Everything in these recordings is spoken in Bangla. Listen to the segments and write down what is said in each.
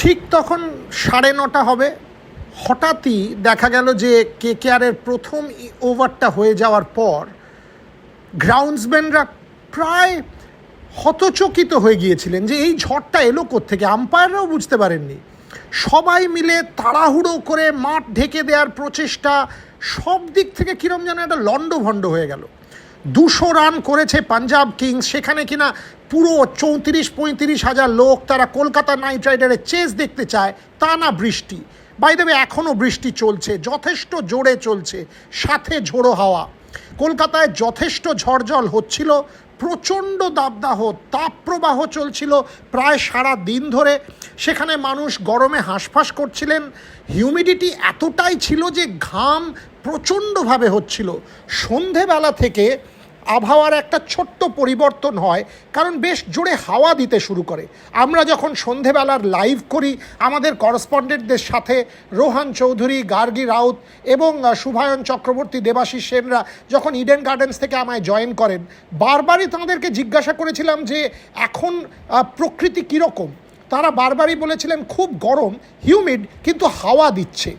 ঠিক তখন সাড়ে নটা হবে। হঠাৎই দেখা গেল যে কে কেয়ারের প্রথম ওভারটা হয়ে যাওয়ার পর গ্রাউন্ডসম্যানরা প্রায় হতচকিত হয়ে গিয়েছিলেন যে এই ঝড়টা এলো থেকে আম্পায়াররাও বুঝতে পারেননি। সবাই মিলে তাড়াহুড়ো করে মাঠ ঢেকে দেওয়ার প্রচেষ্টা সব দিক থেকে কীরম যেন একটা লণ্ডভণ্ড হয়ে গেল। দুশো রান করেছে পাঞ্জাব কিংস। সেখানে কিনা পুরো চৌত্রিশ, পঁয়ত্রিশ হাজার লোক তারা কলকাতা নাইট রাইডারের চেস দেখতে চায়, তা না বৃষ্টি। বাইদেবে এখনও বৃষ্টি চলছে, যথেষ্ট জোরে চলছে, সাথে ঝোড়ো হাওয়া। কলকাতায় যথেষ্ট ঝড়জল হচ্ছিল প্রচণ্ড দাবদাহ, তাপপ্রবাহ চলছিল প্রায় সারা দিন ধরে। সেখানে মানুষ গরমে হাঁসফাঁস করছিলেন। হিউমিডিটি এতটাই ছিল যে ঘাম প্রচণ্ডভাবে হচ্ছিল। সন্ধেবেলা থেকে আবহাওয়ার একটা ছোট্ট পরিবর্তন হয়, কারণ বেশ জোরে হাওয়া দিতে শুরু করে। আমরা যখন সন্ধেবেলার লাইভ করি, আমাদের করসপন্ডেন্টদের সাথে রোহান চৌধুরী, গার্গী রাউত এবং শুভায়ন চক্রবর্তী, দেবাশিস সেনরা যখন ইডেন গার্ডেন্স থেকে আমায় জয়েন করেন, বারবারই তাদেরকে জিজ্ঞাসা করেছিলাম যে, এখন প্রকৃতি কীরকম? তারা বারবারই বলেছিলেন, খুব গরম হিউমিড কিন্তু হাওয়া দিচ্ছে।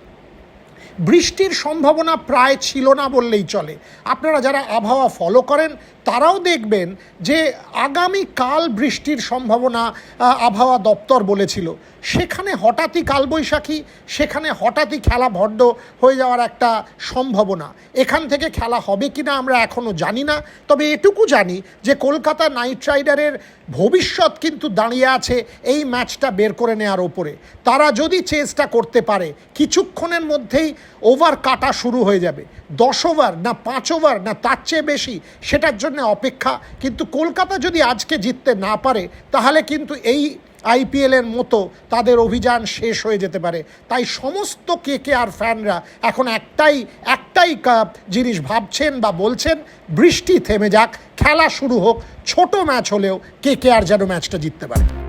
বৃষ্টির সম্ভাবনা প্রায় ছিল না বললেই চলে। আপনারা যারা আবহাওয়া ফলো করেন, তারাও দেখবেন যে আগামী কাল বৃষ্টির সম্ভাবনা আবহাওয়া দপ্তর বলেছিল। সেখানে হঠাৎই কালবৈশাখী, সেখানে হঠাৎই খেলা ভড্ড হয়ে যাওয়ার একটা সম্ভাবনা। এখান থেকে খেলা হবে কি না আমরা এখনও জানি না। তবে এটুকু জানি যে কলকাতা নাইট রাইডারের ভবিষ্যৎ কিন্তু দাঁড়িয়ে আছে এই ম্যাচটা বের করে নেওয়ার ওপরে। তারা যদি চেষ্টা করতে পারে, কিছুক্ষণের মধ্যেই ওভার কাটা শুরু হয়ে যাবে। দশ ওভার না পাঁচ ওভার না তার চেয়ে বেশি, সেটার জন্য অপেক্ষা। কিন্তু কলকাতা যদি আজকে জিততে না পারে, তাহলে কিন্তু এই আইপিএলের মতো তাদের অভিযান শেষ হয়ে যেতে পারে। তাই সমস্ত কে কে আর ফ্যানরা এখন একটাই একটাই জিনিস ভাবছেন বা বলছেন, বৃষ্টি থেমে যাক, খেলা শুরু হোক, ছোট ম্যাচ হলেও কে কে আর যেন ম্যাচটা জিততে পারে।